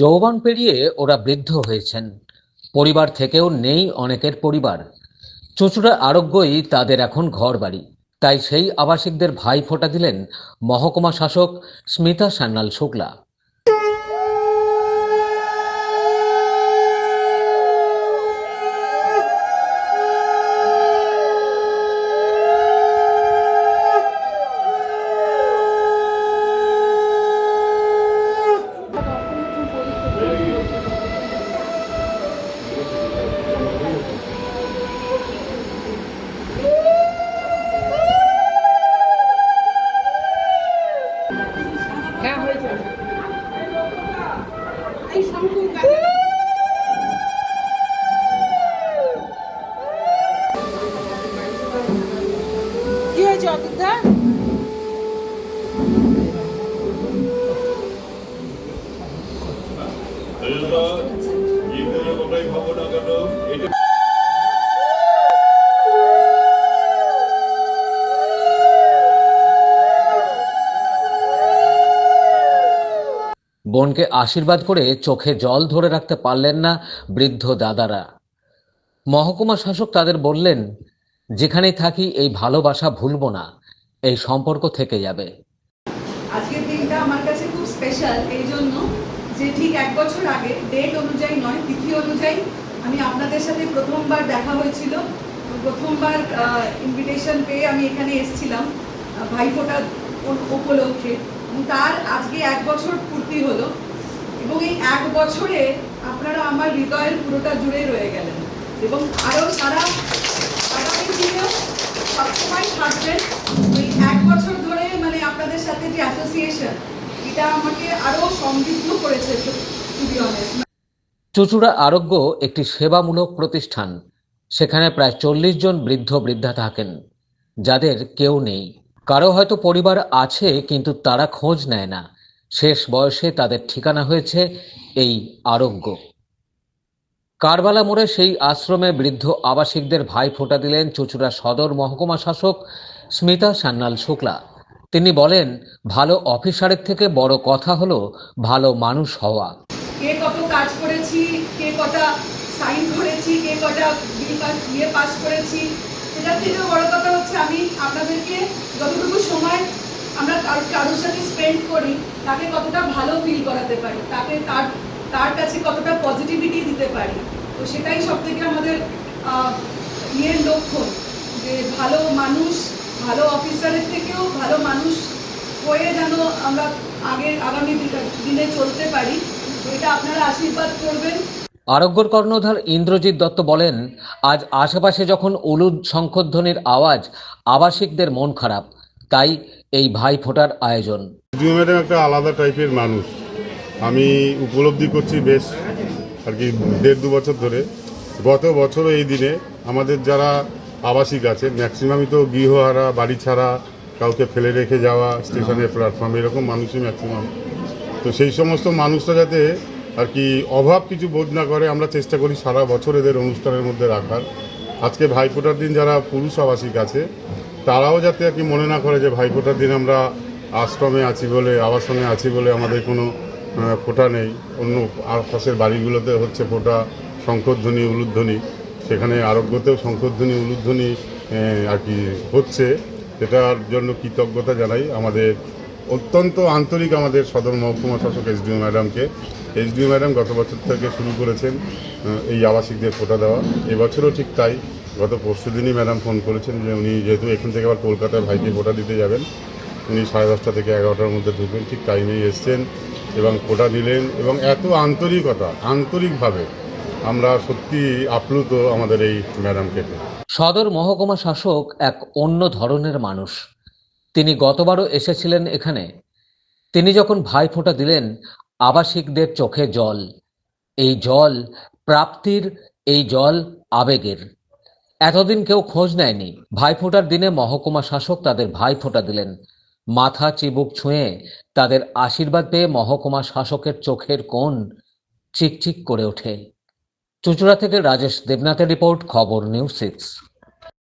যৌবন পেরিয়ে ওরা বৃদ্ধ হয়েছেন। পরিবার থেকেও নেই অনেকের পরিবার। চুচুরা আরোগ্যই তাদের এখন ঘর বাড়ি তাই সেই আবাসিকদের ভাই ফোঁটা দিলেন মহকুমা শাসক স্মিতা সান্যাল শুক্লা। বোনকে আশীর্বাদ করে চোখে জল ধরে রাখতে পারলেন না বৃদ্ধ দাদারা। মহকুমা শাসক তাদের বললেন যেখানেই থাকি, এই ভালোবাসা ভুলব না, এই সম্পর্ক থেকে যাবে। আজকের দিনটা আমার কাছে খুব স্পেশাল এই জন্য যে ঠিক এক বছর আগে ডেট অনুযায়ী নয়, তিথি অনুযায়ী আমি আপনাদের সাথে প্রথমবার দেখা হয়েছিল। প্রথমবার ইনভিটেশন পেয়ে আমি এখানে এসেছিলাম ভাইফোঁটা উপলক্ষে। তার আজকে এক বছর পূর্তি হলো। এবং এই এক বছরে আপনারা আমার হৃদয়ের পুরোটা জুড়ে রয়ে গেলেন। এবং আরও সারা মানে চুচুড়া আরোগ্য একটি সেবামূলক প্রতিষ্ঠান। সেখানে প্রায় চল্লিশ জন বৃদ্ধ বৃদ্ধা থাকেন। যাদের কেউ নেই। কারও হয়তো পরিবার আছে, কিন্তু তারা খোঁজ নেয় না। শেষ বয়সে তাদের ঠিকানা হয়েছে এই আরোগ্য। কারবালা মোড়ে সেই আশ্রমে বৃদ্ধ আবাসিকদের ভাই ফোঁটা দিলেন চুচুড়া সদর মহকুমা শাসক স্মিতা সান্যাল শুক্লা। তিনি বলেন, ভালো অফিসারের থেকে বড় কথা হলো ভালো মানুষ হওয়া। কে কত কাজ করেছি, কে কটা সাইন করেছি, কে কটা বিল পাস করেছি সেটার থেকেও বড় কথা হচ্ছে আমি আপনাদেরকে যতটুকু সময় আমরা কারোর সাথে স্পেন্ড করি, তাকে কতটা ভালো ফিল করাতে পারি, তাকে তার তার কাছে কতটা পজিটিভিটি দিতে পারি? তো সেটাই সব থেকে আমাদের ইয়ের লক্ষণ যে ভালো মানুষ ভালো অফিসারের থেকেও ভালো মানুষ হয়ে যেন আমরা আগের আগামী দিনে- চলতে পারি। তো এটা আপনারা আশীর্বাদ করবেন। আরোগ্যর কর্ণধার ইন্দ্রজিৎ দত্ত বলেন আজ আশেপাশে যখন উলুদ শঙ্খধ্বনির আওয়াজ আবাসিকদের মন খারাপ। তাই এই ভাই ফোটার আয়োজন। একটা আলাদা টাইপের মানুষ। আমি উপলব্ধি করছি বেশ আর কি দেড় দু বছর ধরে। গত বছরও এই দিনে আমাদের যারা আবাসিক আছে ম্যাক্সিমামই তো গৃহহারা, বাড়ি ছাড়া, কাউকে ফেলে রেখে যাওয়া স্টেশনে প্ল্যাটফর্ম এরকম মানুষই ম্যাক্সিমাম তো সেই সমস্ত মানুষরা যাতে আর কি অভাব কিছু বোধ না করে, আমরা চেষ্টা করি সারা বছর এদের অনুষ্ঠানের মধ্যে রাখার। আজকে ভাইফোঁটার দিন যারা পুরুষ আবাসিক আছে, তারাও যাতে আর কি মনে না করে যে ভাইফোঁটার দিন আমরা আশ্রমে আছি বলে, আবাসনে আছি বলে আমাদের কোনো ফোঁটা নেই, অন্য আশপাশের বাড়িগুলোতে হচ্ছে ফোঁটা, শঙ্করধ্বনি, উলুধ্বনি। সেখানে আরোগ্যতেও শঙ্করধ্বনি, উলুধ্বনি আর কি হচ্ছে, সেটার জন্য কৃতজ্ঞতা জানাই আমাদের অত্যন্ত আন্তরিক আমাদের সদর মহকুমা শাসক এসডিও ম্যাডামকে। এসডিও ম্যাডাম গত বছর থেকে শুরু করেছেন এই আবাসিকদের ফোটা দেওয়া। এবছরও ঠিক তাই। গত পরশু দিনই ম্যাডাম ফোন করেছেন যে উনি যেহেতু এখান থেকে আবার কলকাতার ভাইকে ফোটা দিতে যাবেন, উনি সাড়ে দশটা থেকে এগারোটার মধ্যে ঢুকবেন, ঠিক টাইমেই এসছেন। এবং ফোটা দিলেন এবং এত আন্তরিকতা, আন্তরিকভাবে আমরা সত্যি আপ্লুত আমাদের এই ম্যাডামকে। সদর মহকুমা শাসক এক অন্য ধরনের মানুষ। তিনি গতবারও এসেছিলেন এখানে। তিনি যখন ভাই ফোঁটা দিলেন, আবাসিকদের চোখে জল। এই জল প্রাপ্তির, এই জল আবেগের। এতদিন কেউ খোঁজ নেয়নি। ভাইফোঁটার দিনে মহকুমা শাসক তাদের ভাইফোঁটা দিলেন। মাথা চিবুক ছুঁয়ে তাদের আশীর্বাদ পেয়ে মহকুমা শাসকের চোখের কোণ চিকচিক করে ওঠে। চুচুড়া থেকে রাজেশ দেবনাথের রিপোর্ট, খবর নিউজ সিক্স।